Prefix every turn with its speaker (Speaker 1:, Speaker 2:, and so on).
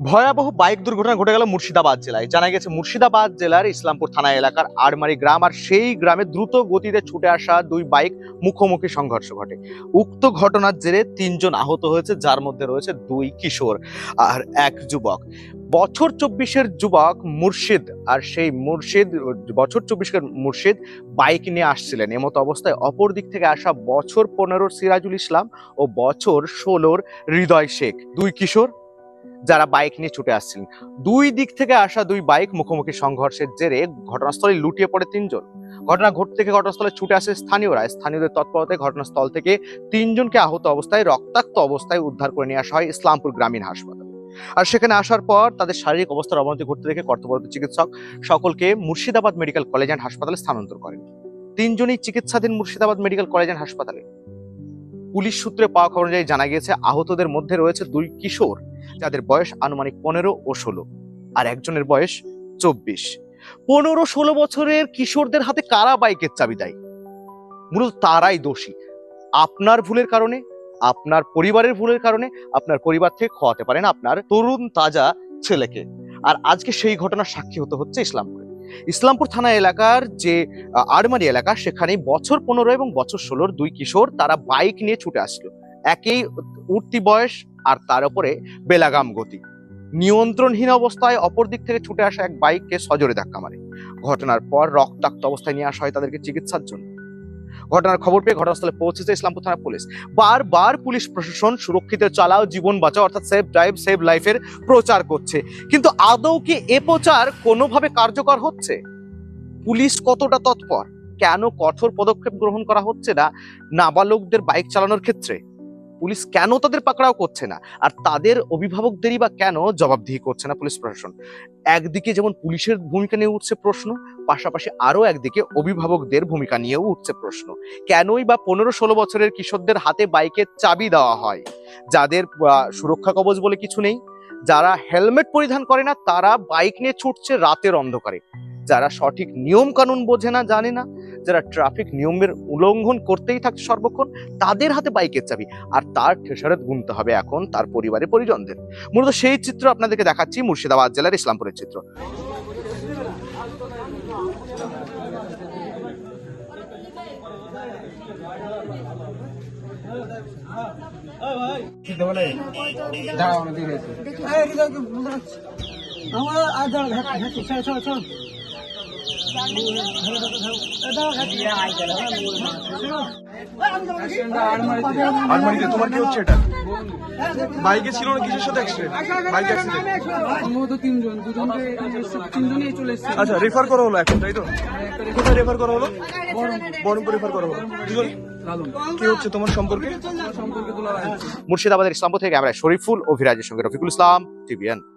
Speaker 1: ভয়াবহ বাইক দুর্ঘটনা ঘটে গেল মুর্শিদাবাদ জেলায়। জানা গেছে, মুর্শিদাবাদ জেলার ইসলামপুর থানা এলাকার আড়মারি গ্রাম আর সেই গ্রামে দ্রুত গতিতে ছুটে আসা দুই বাইক মুখোমুখি সংঘর্ষ ঘটে। উক্ত ঘটনার জেরে তিনজন আহত হয়েছে, যার মধ্যে রয়েছে দুই কিশোর আর এক যুবক। বছর চব্বিশের যুবক মুর্শিদ আর সেই মুর্শিদ, বছর চব্বিশের মুর্শিদ বাইক নিয়ে আসছিলেন। এমতো অবস্থায় অপর দিক থেকে আসা বছর পনেরোর সিরাজুল ইসলাম ও বছর ষোলোর হৃদয় শেখ। দুই কিশোর যারা বাইক নিয়ে ছুটে আসছিলেন দুই দিক থেকে আসা দুই বাইক মুখোমুখি সংঘর্ষের জেরে ঘটনাস্থলে লুটিয়ে পড়ে তিনজন। ঘটনা ঘট থেকে ঘটনাস্থলে ছুটে আসে স্থানীয়রা। স্থানীয়দের তৎপরতায় ঘটনাস্থল থেকে তিনজনকে আহত অবস্থায় রক্তাক্ত অবস্থায় উদ্ধার করে নিয়ে আসা হয় ইসলামপুর গ্রামীণ হাসপাতাল। আর সেখানে আসার পর তাদের শারীরিক অবস্থার অবনতি ঘটতে দেখে কর্তব্যরত চিকিৎসক সকলকে মুর্শিদাবাদ মেডিকেল কলেজ অ্যান্ড হাসপাতালে স্থানান্তর করেন। তিনজনই চিকিৎসাধীন মুর্শিদাবাদ মেডিকেল কলেজ অ্যান্ড হাসপাতালে। পুলিশ সূত্রে পাওয়া খবর অনুযায়ী জানা গিয়েছে, আহতদের মধ্যে রয়েছে দুই কিশোর। যাদের বয়স আনুমানিক পনেরো ও ষোলো আর একজনের বয়স চব্বিশ। পনেরো ষোলো বছরের কিশোরদের হাতে কারা বাইকের চাবি দেয়? মূলত তারাই দোষী। আপনার ভুলের কারণে আপনার পরিবারের ভুলের কারণে আপনার পরিবার থেকে খোয়াতে পারেন আপনার তরুণ তাজা ছেলেকে। আর আজকে সেই ঘটনার সাক্ষী হতে হচ্ছে ইসলামপুরে। ইসলামপুর থানা এলাকার যে আহ, আড়মারি এলাকা সেখানে বছর পনেরো এবং বছর ষোলোর দুই কিশোর তারা বাইক নিয়ে ছুটে আসলো। একেই উঠতি বয়স আর তার উপরে বেলাগাম গতি। নিয়ন্ত্রণহীন অবস্থায় অপর দিক থেকে ছুটে আসা এক বাইককে সজোরে ধাক্কা মারে। ঘটনার পর রক্তাক্ত অবস্থায় নিয়ে আসা হয় তাদেরকে চিকিৎসার জন্য। ঘটনার খবর পেয়ে ঘটনাস্থলে পৌঁছেছে ইসলামপুর থানা পুলিশ। বারবার পুলিশ প্রশাসন সুরক্ষিত চালাও, জীবন বাঁচাও, অর্থাৎ সেভ ড্রাইভ, সেভ লাইফের প্রচার করছে। কিন্তু আদৌ কি এ প্রচার কোনোভাবে কার্যকর হচ্ছে? পুলিশ কতটা তৎপর? কেন কঠোর পদক্ষেপ গ্রহণ করা হচ্ছে না নাবালকদের বাইক চালানোর ক্ষেত্রে? পুলিশ কেন তাদের পাকড়াও করছে না? আর তাদের অভিভাবকদেরই বা কেন জবাবদিহি করছে না পুলিশ প্রশাসন? একদিকে যেমন পুলিশের ভূমিকা নিয়ে উঠছে প্রশ্ন, পাশাপাশি আরও একদিকে অভিভাবকদের ভূমিকা নিয়েও উঠছে প্রশ্ন। কেনই বা পনেরো ষোলো বছরের কিশোরদের হাতে বাইকের চাবি দেওয়া হয়? যাদের সুরক্ষা কবচ বলে কিছু নেই। যারা হেলমেট পরিধান করে না, তারা বাইক নিয়ে ছুটছে রাতের অন্ধকারে। যারা সঠিক নিয়ম কানুন বোঝে না জানে না যারা ট্রাফিক নিয়মের উল্লঙ্ঘন করতেই থাকছে সর্বক্ষণ তাদের হাতে বাইকের চাবি আর তার খেসারত গুনতে হবে এখন তার পরিবারের পরিজনদের মূলত সেই চিত্র আপনাদেরকে দেখাচ্ছি মুর্শিদাবাদ জেলার ইসলামপুরের চিত্র
Speaker 2: আমার আর চল চল চল
Speaker 3: আলমারিতে তোমার কি হচ্ছে এটা? বাইকে ছিল না কিসের সাথে অ্যাক্সিডেন্ট বাইক
Speaker 2: সম্ভবত তিনজন দুজনকে তিনজনই চলে এসছে।
Speaker 3: আচ্ছা রেফার করা হলো এখন তাই তো? কোথায় রেফার করা হলো? বহরমপুর রেফার করা হলো। দুজন কি হচ্ছে তোমার সম্পর্কে?
Speaker 1: মুর্শিদাবাদের ইসলামপুর থেকে আমরা শরীফুল ও ভিরাজের সঙ্গে রফিকুল ইসলাম টিভিএন